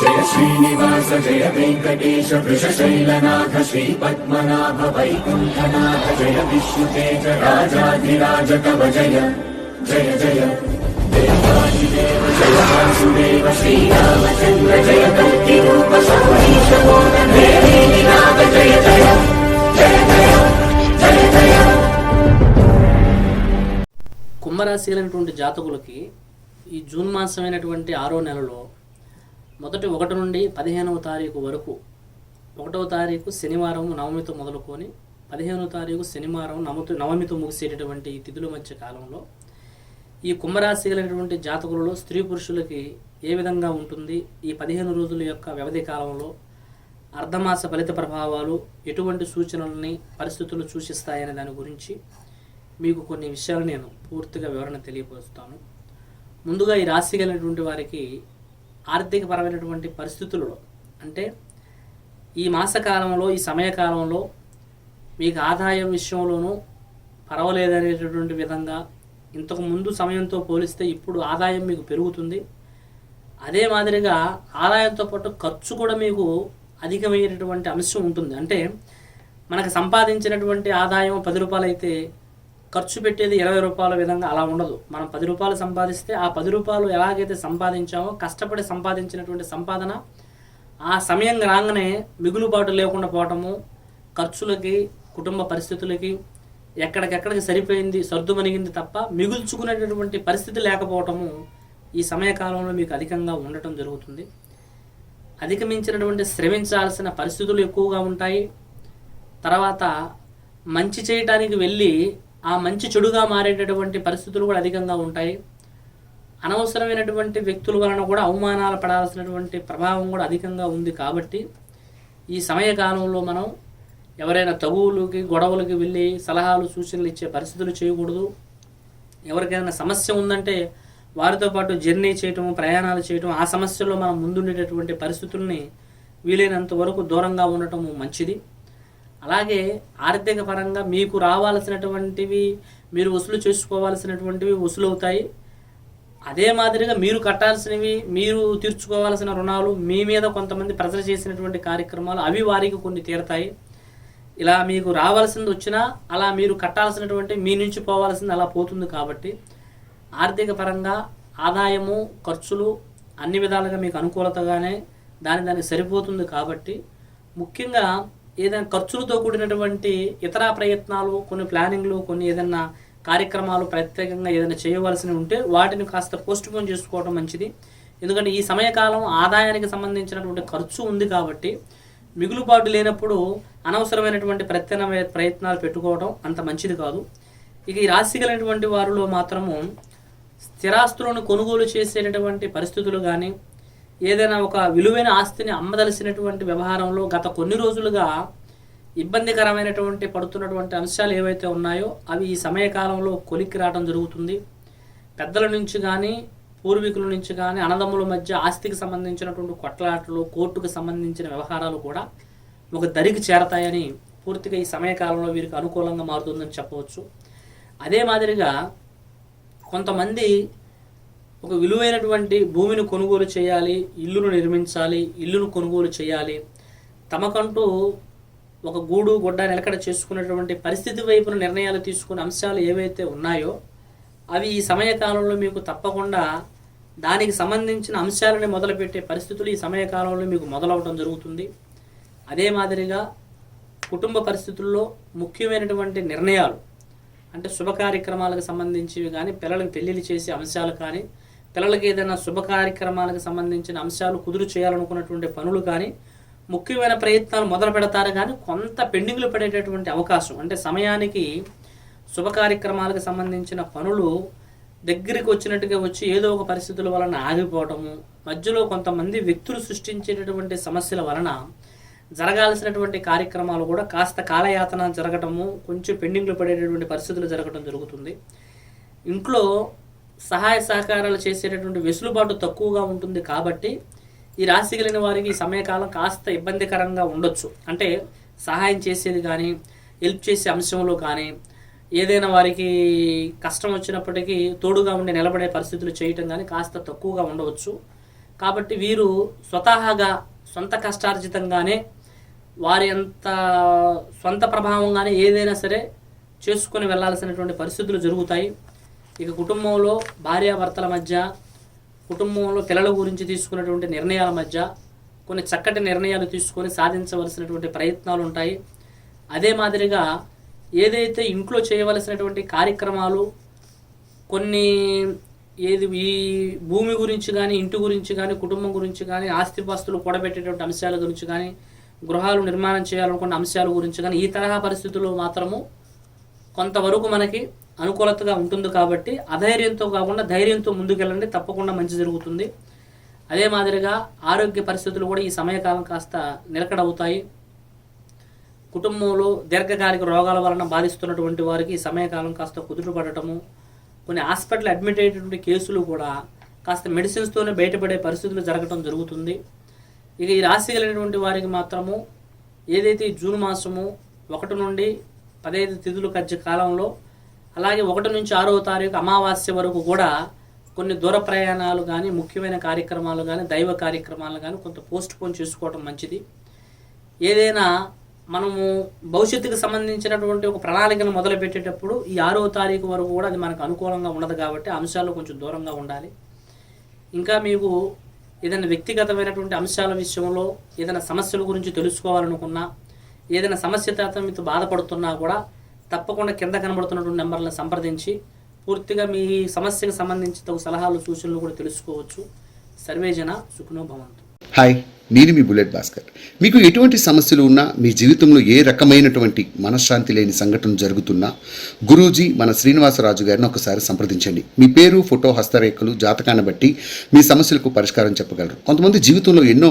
జయ శ్రీనివాస జయ వెంకటేశ వృషశైలనాథ శ్రీ పద్మనాభ వైకుంఠనాథ జయ విష్ణుతేజ రాజాధిరాజ కవ జయ జయ జయ. దేవాదిదేవ జయ వాసుదేవ శ్రీరామచంద్ర జయ కల్కి రూప సౌరీశ నాథ జయ జయ జయ జయ జయ జయ. కుంభరాశి అయినటువంటి జాతకులకి ఈ జూన్ మాసమైనటువంటి ఆరో నెలలో మొదటి ఒకటి నుండి పదిహేనవ తారీఖు వరకు. ఒకటవ తారీఖు శనివారం నవమితో మొదలుకొని పదిహేనవ తారీఖు శనివారం నవమితో నవమితో ముగిసేటటువంటి ఈ తిథుల మధ్య కాలంలో ఈ కుంభరాశి కలిగినటువంటి జాతకులలో స్త్రీ పురుషులకి ఏ విధంగా ఉంటుంది? ఈ పదిహేను రోజుల యొక్క వ్యవధి కాలంలో అర్ధమాస ఫలిత ప్రభావాలు ఎటువంటి సూచనల్ని పరిస్థితులు సూచిస్తాయనే దాని గురించి మీకు కొన్ని విషయాలు నేను పూర్తిగా వివరణ తెలియపరుస్తాను. ముందుగా ఈ రాశి కలిగినటువంటి వారికి ఆర్థికపరమైనటువంటి పరిస్థితులలో అంటే ఈ మాసకాలంలో ఈ సమయకాలంలో మీకు ఆదాయం విషయంలోనూ పర్వాలేదనేటటువంటి విధంగా ఇంతకు ముందు సమయంతో పోలిస్తే ఇప్పుడు ఆదాయం మీకు పెరుగుతుంది. అదే మాదిరిగా ఆదాయంతో పాటు ఖర్చు కూడా మీకు అధికమయ్యేటటువంటి అంశం ఉంటుంది. అంటే మనకు సంపాదించినటువంటి ఆదాయం పది రూపాయలు అయితే ఖర్చు పెట్టేది ఇరవై రూపాయల విధంగా అలా ఉండదు. మనం పది రూపాయలు సంపాదిస్తే ఆ పది రూపాయలు ఎలాగైతే సంపాదించామో కష్టపడి సంపాదించినటువంటి సంపాదన ఆ సమయం రాగానే మిగులుబాటు లేకుండా పోవటము ఖర్చులకి కుటుంబ పరిస్థితులకి ఎక్కడికెక్కడికి సరిపోయింది సర్దుమణిగింది తప్ప మిగుల్చుకునేటటువంటి పరిస్థితి లేకపోవటము ఈ సమయకాలంలో మీకు అధికంగా ఉండటం జరుగుతుంది. అధిగమించినటువంటి శ్రమించాల్సిన పరిస్థితులు ఎక్కువగా ఉంటాయి. తర్వాత మంచి చేయటానికి వెళ్ళి ఆ మంచి చెడుగా మారేటటువంటి పరిస్థితులు కూడా అధికంగా ఉంటాయి. అనవసరమైనటువంటి వ్యక్తుల వలన కూడా అవమానాలు పడాల్సినటువంటి ప్రభావం కూడా అధికంగా ఉంది కాబట్టి ఈ సమయకాలంలో మనం ఎవరైనా తగువులకి గొడవలకి వెళ్ళి సలహాలు సూచనలు ఇచ్చే పరిస్థితులు చేయకూడదు. ఎవరికైనా సమస్య ఉందంటే వారితో పాటు జర్నీ చేయటం ప్రయాణాలు చేయటం ఆ సమస్యల్లో మనం ముందుండేటటువంటి పరిస్థితుల్ని వీలైనంత వరకు దూరంగా ఉండటం మంచిది. అలాగే ఆర్థిక పరంగా మీకు రావాల్సినటువంటివి మీరు వసూలు చేసుకోవాల్సినటువంటివి వసూలు అవుతాయి అదే మాదిరిగా మీరు కట్టాల్సినవి మీరు తీర్చుకోవాల్సిన రుణాలు మీ మీద కొంతమంది ప్రెజర్ చేసినటువంటి కార్యక్రమాలు అవి వారికి కొన్ని తీరతాయి. ఇలా మీకు రావాల్సింది వచ్చినా అలా మీరు కట్టాల్సినటువంటి మీ నుంచి పోవాల్సింది అలా పోతుంది కాబట్టి ఆర్థిక పరంగా ఆదాయము ఖర్చులు అన్ని విధాలుగా మీకు అనుకూలతగానే దాని దానికి సరిపోతుంది కాబట్టి ముఖ్యంగా ఏదైనా ఖర్చులతో కూడినటువంటి ఇతర ప్రయత్నాలు కొన్ని ప్లానింగ్లు కొన్ని ఏదైనా కార్యక్రమాలు ప్రత్యేకంగా ఏదైనా చేయవలసినవి ఉంటే వాటిని కాస్త పోస్ట్ పోన్ చేసుకోవడం మంచిది. ఎందుకంటే ఈ సమయకాలం ఆదాయానికి సంబంధించినటువంటి ఖర్చు ఉంది కాబట్టి మిగులుబాటు లేనప్పుడు అనవసరమైనటువంటి ప్రత్యామ్నాయ ప్రయత్నాలు పెట్టుకోవడం అంత మంచిది కాదు. ఇక ఈ రాశి కలిగినటువంటి వారిలో మాత్రము స్థిరాస్తులను కొనుగోలు చేసేటటువంటి పరిస్థితులు కానీ ఏదైనా ఒక విలువైన ఆస్తిని అమ్మదలసినటువంటి వ్యవహారంలో గత కొన్ని రోజులుగా ఇబ్బందికరమైనటువంటి పడుతున్నటువంటి అంశాలు ఏవైతే ఉన్నాయో అవి ఈ సమయకాలంలో కొలిక్కి రావడం జరుగుతుంది. పెద్దల నుంచి కానీ పూర్వీకుల నుంచి కానీ అన్నదమ్ముల మధ్య ఆస్తికి సంబంధించినటువంటి కొట్లాటలు కోర్టుకు సంబంధించిన వ్యవహారాలు కూడా ఒక దరికి చేరతాయని పూర్తిగా ఈ సమయకాలంలో వీరికి అనుకూలంగా మారుతుందని చెప్పవచ్చు. అదే మాదిరిగా కొంతమంది ఒక విలువైనటువంటి భూమిని కొనుగోలు చేయాలి ఇల్లును నిర్మించాలి ఇల్లును కొనుగోలు చేయాలి. తమకంటూ ఒక గూడు గుడ్డ నిలకడ చేసుకునేటువంటి పరిస్థితి వైపున నిర్ణయాలు తీసుకునే అంశాలు ఏవైతే ఉన్నాయో అవి ఈ సమయకాలంలో మీకు తప్పకుండా దానికి సంబంధించిన అంశాలని మొదలుపెట్టే పరిస్థితులు ఈ సమయకాలంలో మీకు మొదలవడం జరుగుతుంది. అదే మాదిరిగా కుటుంబ పరిస్థితుల్లో ముఖ్యమైనటువంటి నిర్ణయాలు అంటే శుభ కార్యక్రమాలకు సంబంధించివి కానీ పిల్లలకు పెళ్ళిళ్ళు చేసే అంశాలు కానీ పిల్లలకి ఏదైనా శుభ కార్యక్రమాలకు సంబంధించిన అంశాలు కుదురు చేయాలనుకున్నటువంటి పనులు కానీ ముఖ్యమైన ప్రయత్నాలు మొదలు పెడతారు కానీ కొంత పెండింగ్లు పడేటటువంటి అవకాశం. అంటే సమయానికి శుభ కార్యక్రమాలకు సంబంధించిన పనులు దగ్గరికి వచ్చినట్టుగా వచ్చి ఏదో ఒక పరిస్థితుల వలన ఆగిపోవటము మధ్యలో కొంతమంది వ్యక్తులు సృష్టించేటటువంటి సమస్యల వలన జరగాల్సినటువంటి కార్యక్రమాలు కూడా కాస్త కాలయాతన జరగటము కొంచెం పెండింగ్లు పడేటటువంటి పరిస్థితులు జరగటం జరుగుతుంది. ఇంట్లో సహాయ సహకారాలు చేసేటటువంటి వెసులుబాటు తక్కువగా ఉంటుంది కాబట్టి ఈ రాశి కలిగిన వారికి ఈ సమయకాలం కాస్త ఇబ్బందికరంగా ఉండొచ్చు. అంటే సహాయం చేసేది కానీ హెల్ప్ చేసే అంశంలో కానీ ఏదైనా వారికి కష్టం వచ్చినప్పటికీ తోడుగా ఉండి నిలబడే పరిస్థితులు చేయటం కానీ కాస్త తక్కువగా ఉండవచ్చు. కాబట్టి వీరు స్వతహాగా సొంత కష్టార్జితంగానే వారి అంత సొంత ప్రభావంగానే ఏదైనా సరే చేసుకొని వెళ్ళాల్సినటువంటి పరిస్థితులు జరుగుతాయి. ఇక కుటుంబంలో భార్యాభర్తల మధ్య కుటుంబంలో పిల్లల గురించి తీసుకున్నటువంటి నిర్ణయాల మధ్య కొన్ని చక్కటి నిర్ణయాలు తీసుకొని సాధించవలసినటువంటి ప్రయత్నాలు ఉంటాయి. అదే మాదిరిగా ఏదైతే ఇంట్లో చేయవలసినటువంటి కార్యక్రమాలు కొన్ని ఏది ఈ భూమి గురించి కానీ ఇంటి గురించి కానీ కుటుంబం గురించి కానీ ఆస్తిపాస్తులు కూడబెట్టేటువంటి అంశాల గురించి కానీ గృహాలు నిర్మాణం చేయాలనుకున్న అంశాల గురించి కానీ ఈ తరహా పరిస్థితుల్లో మాత్రము కొంతవరకు మనకి అనుకూలతగా ఉంటుంది కాబట్టి అధైర్యంతో కాకుండా ధైర్యంతో ముందుకెళ్ళండి తప్పకుండా మంచి జరుగుతుంది. అదే మాదిరిగా ఆరోగ్య పరిస్థితులు కూడా ఈ సమయకాలం కాస్త నిలకడవుతాయి. కుటుంబంలో దీర్ఘకాలిక రోగాల వలన బాధిస్తున్నటువంటి వారికి ఈ సమయకాలం కాస్త కుదుటపడటము కొన్ని హాస్పిటల్ అడ్మిట్ అయ్యేటువంటి కేసులు కూడా కాస్త మెడిసిన్స్తోనే బయటపడే పరిస్థితులు జరగటం జరుగుతుంది. ఇక ఈ రాశి కలిగినటువంటి వారికి మాత్రము ఏదైతే జూన్ మాసము ఒకటి నుండి పదహైదు తిథులు కచ్చే కాలంలో అలాగే ఒకటి నుంచి ఆరవ తారీఖు అమావాస్య వరకు కూడా కొన్ని దూర ప్రయాణాలు కానీ ముఖ్యమైన కార్యక్రమాలు కానీ దైవ కార్యక్రమాలు కానీ కొంత పోస్ట్ పోన్ చేసుకోవడం మంచిది. ఏదైనా మనము భవిష్యత్తుకు సంబంధించినటువంటి ఒక ప్రణాళికను మొదలుపెట్టేటప్పుడు ఈ ఆరవ తారీఖు వరకు కూడా అది మనకు అనుకూలంగా ఉండదు కాబట్టి అంశాలు కొంచెం దూరంగా ఉండాలి. ఇంకా మీకు ఏదైనా వ్యక్తిగతమైనటువంటి అంశాల విషయంలో ఏదైనా సమస్యల గురించి తెలుసుకోవాలనుకున్నా ఏదైనా సమస్య తాత మీతో బాధపడుతున్నా కూడా తప్పకుండా కింద కనబడుతున్నటువంటి నెంబర్లను సంప్రదించి పూర్తిగా మీ సమస్యకు సంబంధించి తగు సలహాలు సూచనలు కూడా తెలుసుకోవచ్చు. సర్వేజన సుఖనో భవంతు. హాయ్ నేను మీ బుల్లెట్ భాస్కర్. మీకు ఎటువంటి సమస్యలు ఉన్నా మీ జీవితంలో ఏ రకమైనటువంటి మనశ్శాంతి లేని సంఘటన జరుగుతున్నా గురూజీ మన శ్రీనివాసరాజు గారిని ఒకసారి సంప్రదించండి. మీ పేరు ఫోటో హస్తరేఖలు జాతకాన్ని బట్టి మీ సమస్యలకు పరిష్కారం చెప్పగలరు. కొంతమంది జీవితంలో ఎన్నో